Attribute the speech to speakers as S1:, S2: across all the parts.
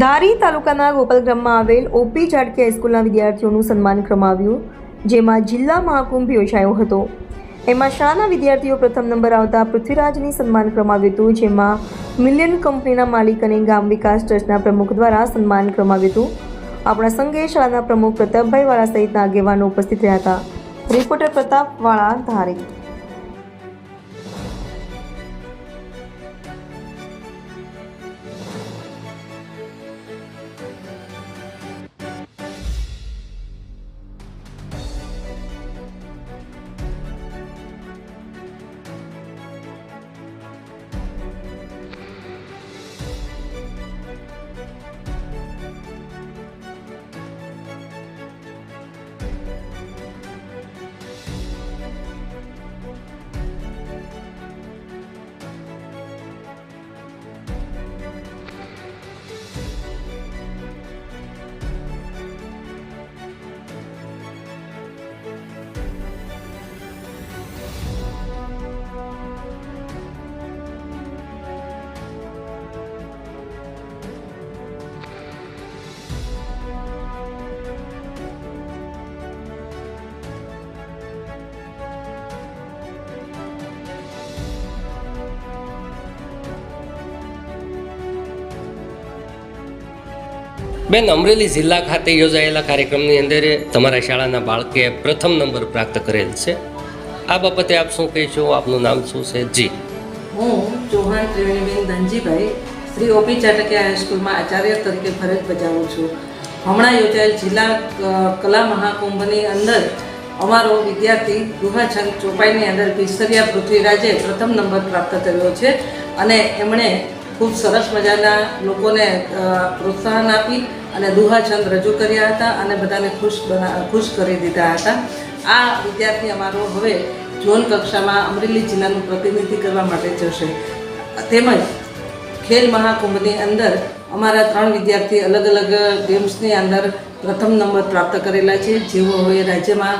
S1: ધારી તાલુકાના ગોપાલગ્રામમાં આવેલ ઓપી ઝાડકી હાઈસ્કૂલના વિદ્યાર્થીઓનું સન્માન કરવામાં જેમાં જિલ્લા મહાકુંભ યોજાયો હતો. એમાં શાળાના વિદ્યાર્થીઓ પ્રથમ નંબર આવતા પૃથ્વીરાજની સન્માન કરવામાં હતું, જેમાં મિલિયન કંપનીના માલિક અને ગામ વિકાસ ટ્રસ્ટના પ્રમુખ દ્વારા સન્માન કરવામાં હતું. આપણા સંઘે શાળાના પ્રમુખ પ્રતાપભાઈ વાળા સહિતના આગેવાનો ઉપસ્થિત રહ્યા હતા. રિપોર્ટર પ્રતાપ વાળા ધારી.
S2: બેન, અમરેલી જિલ્લા ખાતે યોજાયેલા કાર્યક્રમની અંદર તમારા શાળાના બાળકે પ્રથમ નંબર પ્રાપ્ત કરેલ છે. આ બાબતે આપ શું કહેશો? આપનું નામ શું છે? જી.
S3: હું ચૌહાણ ત્રિવેણીબેન ધનજીભાઈ, શ્રી ઓપી ચાટકિયા હાઈસ્કૂલમાં આચાર્ય તરીકે ફરજ બજાવું છું. હમણાં યોજાયેલ જિલ્લા કલા મહાકુંભની અંદર અમારો વિદ્યાર્થી ગુહાછંદ ચોપાઈની અંદર કેસરિયા પૃથ્વીરાજે પ્રથમ નંબર પ્રાપ્ત કર્યો છે અને એમણે ખૂબ સરસ મજાના લોકોને પ્રોત્સાહન આપી અને દુહાછંદ રજૂ કર્યા હતા અને બધાને ખુશ બના ખુશ કરી દીધા હતા. આ વિદ્યાર્થી અમારો હવે ઝોન કક્ષામાં અમરેલી જિલ્લાનું પ્રતિનિધિ કરવા માટે જશે. તેમજ ખેલ મહાકુંભની અંદર અમારા ત્રણ વિદ્યાર્થી અલગ અલગ ગેમ્સની અંદર પ્રથમ નંબર પ્રાપ્ત કરેલા છે જેઓ હવે રાજ્યમાં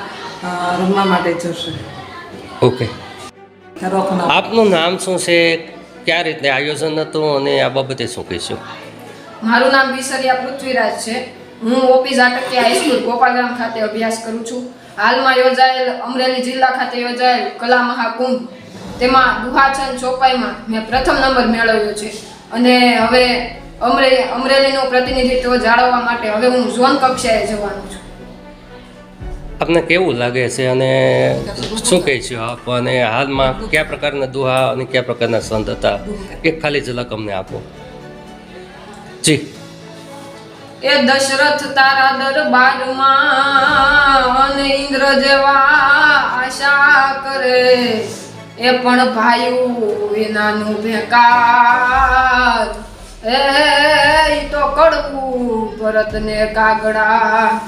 S3: રમવા માટે જશે.
S2: ઓકે. આપનું નામ શું છે? કયા રીતે આયોજન હતું અને આ બાબતે શું કહીશું?
S4: મારું નામ વિસરિયા પૃથ્વીરાજ છે. હું ઓપી ઝાટકી હાઈસ્કૂલ ગોપાલગ્રામ ખાતે અભ્યાસ કરું છું. હાલમાં યોજાયેલ અમરેલી જિલ્લા ખાતે યોજાયેલ કલા મહાકુંભ. તેમાં દુહાચંદ ચોપાઈમાં મેં પ્રથમ નંબર મેળવ્યો છે. અને હવે અમરે, અમરેલીનું પ્રતિનિધિત્વ જાળવવા માટે હવે હું ઝોન કક્ષાએ જવાનું છું.
S2: આપને કેવું લાગે છે અને શું કહે છે આપ? અને હાલમાં કયા પ્રકારના દુહા અને કયા પ્રકારના સંત હતા? એક ખાલી ઝલક અમને આપો. જી.
S4: એ દશરથ તારા દરબારમાં અને ઇન્દ્ર જેવા આશા કરે. એ પણ ભાયું વિનાનું બેકાર એ તો કડવું ભરત ને કાગડા.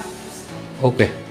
S2: ઓકે.